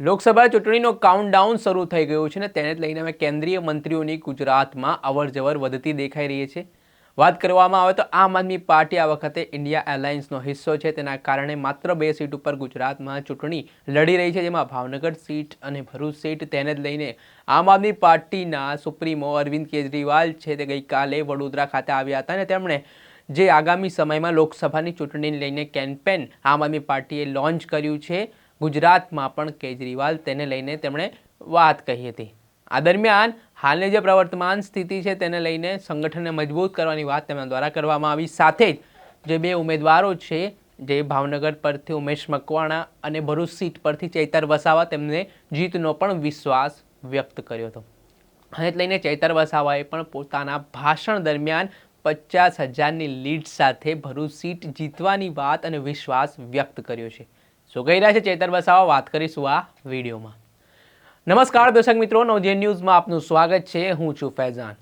લોકસભા ચૂંટણીનો કાઉન્ટડાઉન શરૂ થઈ ગયું છે ને તેને જ લઈને અમે કેન્દ્રીય મંત્રીઓની ગુજરાતમાં અવરજવર વધતી દેખાઈ રહી છે. વાત કરવામાં આવે તો આમ આદમી પાર્ટી આ વખતે ઇન્ડિયા એલાયન્સનો હિસ્સો છે. તેના કારણે માત્ર બે સીટ ઉપર ગુજરાતમાં ચૂંટણી લડી રહી છે, જેમાં ભાવનગર સીટ અને ભરૂચ સીટ તેને જ લઈને આમ આદમી પાર્ટીના સુપ્રીમો અરવિંદ કેજરીવાલ છે તે ગઈકાલે વડોદરા ખાતે આવ્યા હતા અને તેમણે જે આગામી સમયમાં લોકસભાની ચૂંટણીને લઈને કેમ્પેન આમ આદમી પાર્ટીએ લોન્ચ કર્યું છે. ગુજરાતમાં પણ કેજરીવાલ તેને લઈને તેમણે વાત કહી હતી. આ દરમિયાન હાલની જે પ્રવર્તમાન સ્થિતિ છે તેને લઈને સંગઠનને મજબૂત કરવાની વાત તેમના દ્વારા કરવામાં આવી. સાથે જ જે બે ઉમેદવારો છે, જે ભાવનગર પરથી ઉમેશ મકવાણા અને ભરૂચ સીટ પરથી ચૈતર વસાવા, તેમને જીતનો પણ વિશ્વાસ વ્યક્ત કર્યો હતો. અને લઈને ચૈતર વસાવાએ પણ પોતાના ભાષણ દરમિયાન પચાસ હજારની લીડ સાથે ભરૂચ સીટ જીતવાની વાત અને વિશ્વાસ વ્યક્ત કર્યો છે. શું કહી રહ્યા છે ચેતર બસાવા વાત કરીશું આ વિડીયોમાં. નમસ્કાર દર્શક મિત્રો નવજેન ન્યૂઝમાં આપનું સ્વાગત છે. હું છું ફૈઝાન.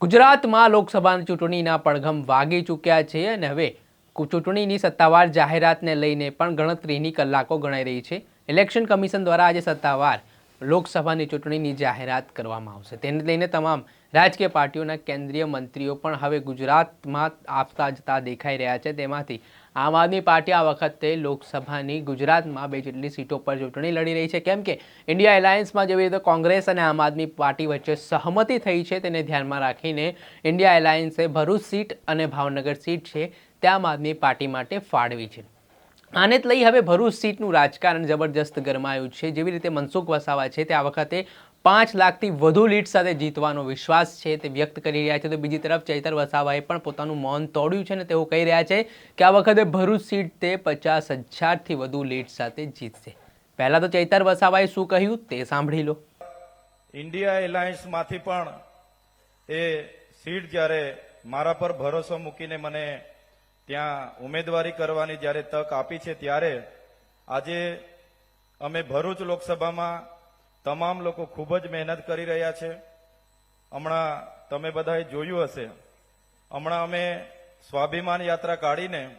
ગુજરાતમાં લોકસભાની ચૂંટણીના પડઘમ વાગી ચૂક્યા છે અને હવે ચૂંટણીની સત્તાવાર જાહેરાતને લઈને પણ ગણતરીની કલાકો ગણાઈ રહી છે. ઇલેક્શન કમિશન દ્વારા આજે સત્તાવાર લોકસભાની ચૂંટણીની જાહેરાત કરવામાં આવશે. તેને લઈને તમામ રાજકીય પાર્ટીઓના કેન્દ્રીય મંત્રીઓ પણ હવે ગુજરાતમાં આપતા જતા દેખાઈ રહ્યા છે. તેમાંથી આમ આદમી પાર્ટી આ વખતે લોકસભાની ગુજરાતમાં બે જેટલી સીટો પર ચૂંટણી લડી રહી છે. કેમ કે ઇન્ડિયા એલાયન્સમાં જેવી રીતે કોંગ્રેસ અને આમ આદમી પાર્ટી વચ્ચે સહમતિ થઈ છે તેને ધ્યાનમાં રાખીને ઇન્ડિયા એલાયન્સે ભરૂચ સીટ અને ભાવનગર સીટ છે તે આમ આદમી પાર્ટી માટે ફાળવી છે. આને જ લઈ હવે ભરૂચ સીટનું રાજકારણ જબરજસ્ત ગરમાયું છે. જેવી રીતે મનસુખ વસાવા છે તે આ વખતે પાંચ લાખથી વધુ લીડ સાથે જીતવાનો વિશ્વાસ છે તે વ્યક્ત કરી રહ્યા છે. તો બીજી તરફ ચૈતર વસાવાએ પણ પોતાનું મૌન તોડ્યું છે ને તેઓ કહી રહ્યા છે કે આ વખતે ભરૂચ સીટ તે પચાસ હજારથી વધુ લીડ સાથે જીતશે. પહેલાં તો ચૈતર વસાવાએ શું કહ્યું તે સાંભળી લો. ઇન્ડિયા એલાયન્સમાંથી પણ એ સીટ જ્યારે મારા પર ભરોસો મૂકીને મને ત્યાં ઉમેદવારી કરવાની જ્યારે તક આપી છે, ત્યારે આજે અમે ભરૂચ લોકસભામાં તમામ લોકો ખૂબ જ મહેનત કરી રહ્યા છે. હમણાં તમે બધાએ જોયું હશે. હમણાં અમે સ્વાભિમાન યાત્રા કાઢીને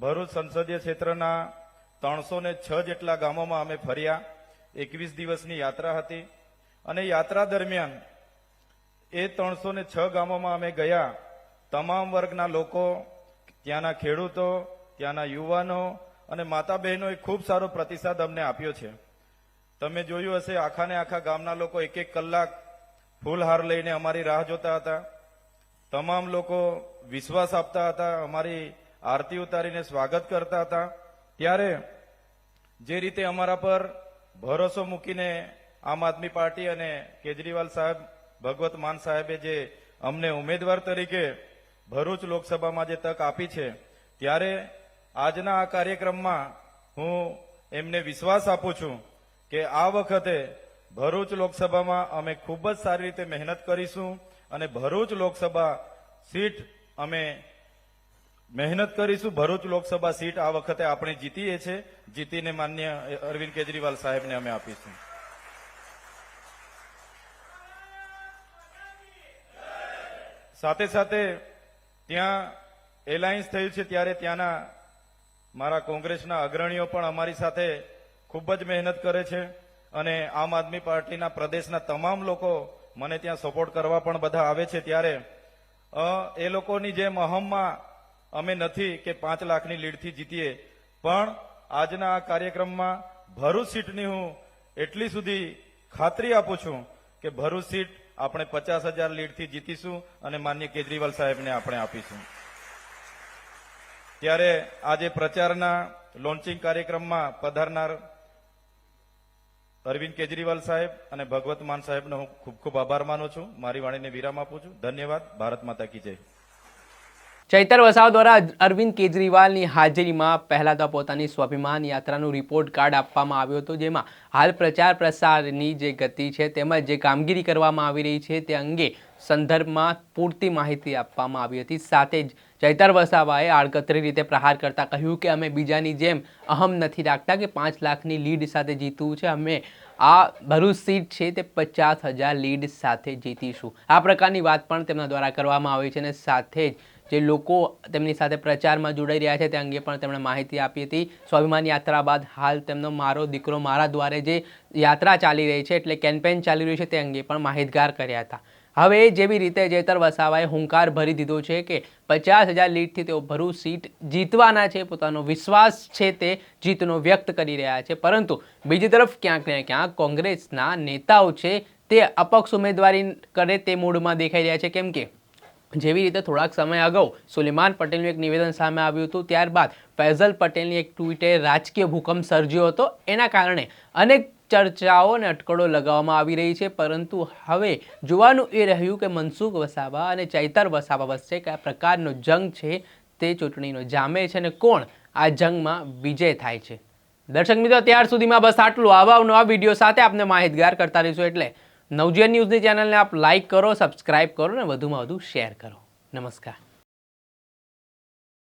ભરૂચ સંસદીય ક્ષેત્રના ત્રણસો ને છ જેટલા ગામોમાં અમે ફર્યા. એકવીસ દિવસની યાત્રા હતી અને યાત્રા દરમિયાન એ ત્રણસો ને છ ગામોમાં અમે ગયા. તમામ વર્ગના લોકો, ત્યાંના ખેડૂતો, ત્યાંના યુવાનો અને માતા બહેનોએ ખૂબ સારો પ્રતિસાદ અમને આપ્યો છે. તમે જોયું હશે આખા ને આખા ગામના લોકો એક એક કલાક ફૂલહાર લઈને અમારી રાહ જોતા હતા. તમામ લોકો વિશ્વાસ આપતા હતા, અમારી આરતી ઉતારીને સ્વાગત કરતા હતા. ત્યારે જે રીતે અમારા પર ભરોસો મૂકીને આમ આદમી પાર્ટી અને કેજરીવાલ સાહેબ, ભગવત માન સાહેબે જે અમને ઉમેદવાર તરીકે ભરૂચ લોકસભામાં જે તક આપી છે, ત્યારે આજના આ કાર્યક્રમમાં હું એમને વિશ્વાસ આપું છું કે આ વખતે ભરૂચ લોકસભામાં અમે ખૂબ જ સારી રીતે મહેનત કરીશું અને ભરૂચ લોકસભા સીટ અમે મહેનત કરીશું. ભરૂચ લોકસભા સીટ આ વખતે આપણે જીતીએ છે જીતીને માન્ય અરવિંદ કેજરીવાલ સાહેબને અમે આપીશું. સાથે સાથે ત્યાં એલાયન્સ થયું છે ત્યારે ત્યાંના મારા કોંગ્રેસના અગ્રણીઓ પણ અમારી સાથે ખૂબ જ મહેનત કરે છે અને આમ આદમી પાર્ટીના પ્રદેશના તમામ લોકો મને ત્યાં સપોર્ટ કરવા પણ બધા આવે છે ત્યારે એ લોકોની જેમ અહમમાં અમે નથી કે પાંચ લાખની લીડથી જીતીએ, પણ આજના આ કાર્યક્રમમાં ભરૂચ સીટની હું એટલી સુધી ખાતરી આપું છું કે ભરૂચ સીટ આપણે પચાસ હજાર લીડથી જીતીશું અને માન્ય કેજરીવાલ સાહેબને આપણે આપીશું. ત્યારે આજે પ્રચારના, લોન્ચિંગ કાર્યક્રમમાં પધારનાર અરવિંદ કેજરીવાલ સાહેબ અને ભગવત માન સાહેબનો હું ખૂબ ખૂબ આભાર માનું છું. મારી વાણીને વિરામ આપું છું. ધન્યવાદ. ભારત માતા કી જય. ચૈતર વસાવ દ્વારા અરવિંદ કેજરીવાલની હાજરીમાં પહેલાં તો પોતાની સ્વાભિમાન યાત્રાનું રિપોર્ટ કાર્ડ આપવામાં આવ્યો હતો, જેમાં હાલ પ્રચાર પ્રસારની જે ગતિ છે, તેમજ જે કામગીરી કરવામાં આવી રહી છે, તે અંગે સંદર્ભમાં પૂરતી માહિતી આપવામાં આવી હતી. સાથે જ ચૈતર વસાવાએ આડકતરી રીતે પ્રહાર કરતા કહ્યું કે, અમે બીજાની જેમ અહમ નથી રાખતા કે પાંચ લાખની લીડ સાથે જીતવું છે. અમે આ ભરૂચ સીટ છે તે પચાસ હજાર લીડ સાથે જીતીશું. આ પ્રકારની વાત પણ તેમના દ્વારા કરવામાં આવી છે અને સાથે જ જે લોકો તેમની સાથે પ્રચારમાં જોડાઈ રહ્યા છે તે અંગે પણ તેમણે માહિતી આપી હતી. સ્વાભિમાન યાત્રા બાદ હાલ તેમનો મારો દીકરો મારા દ્વારે જે યાત્રા ચાલી રહી છે, એટલે કેમ્પેન ચાલી રહ્યું છે તે અંગે પણ માહિતગાર કર્યા હતા. હવે જેવી રીતે જેતર વસાવાએ હુંકાર ભરી દીધો છે કે પચાસ હજાર લીડથી તેઓ ભરૂચ સીટ જીતવાના છે, પોતાનો વિશ્વાસ છે તે જીતનો વ્યક્ત કરી રહ્યા છે. પરંતુ બીજી તરફ ક્યાંક ને ક્યાંક કોંગ્રેસના નેતાઓ છે તે અપક્ષ ઉમેદવારી કરે તે મૂડમાં દેખાઈ રહ્યા છે. કેમ કે જેવી રીતે થોડાક સમય અગાઉ સુલેમાન પટેલનું એક નિવેદન સામે આવ્યું હતું, ત્યારબાદ ફૈઝલ પટેલની એક ટ્વીટે રાજકીય ભૂકંપ સર્જ્યો હતો. એના કારણે અનેક ચર્ચાઓ અને અટકળો લગાવવામાં આવી રહી છે, પરંતુ હવે જોવાનું એ રહ્યું કે મનસુખ વસાવા અને ચૈતર વસાવા વચ્ચે કયા પ્રકારનો જંગ છે તે ચૂંટણીનો જામે છે અને કોણ આ જંગમાં વિજય થાય છે. દર્શક મિત્રો ત્યાર સુધીમાં બસ આટલું. આવા નવા વીડિયો સાથે આપને માહિતગાર કરતા રહીશું એટલે નવજીવન ન્યૂઝની ચેનલને આપ લાઈક કરો સબસ્ક્રાઇબ કરો અને વધુમાં વધુ શેર કરો. નમસ્કાર.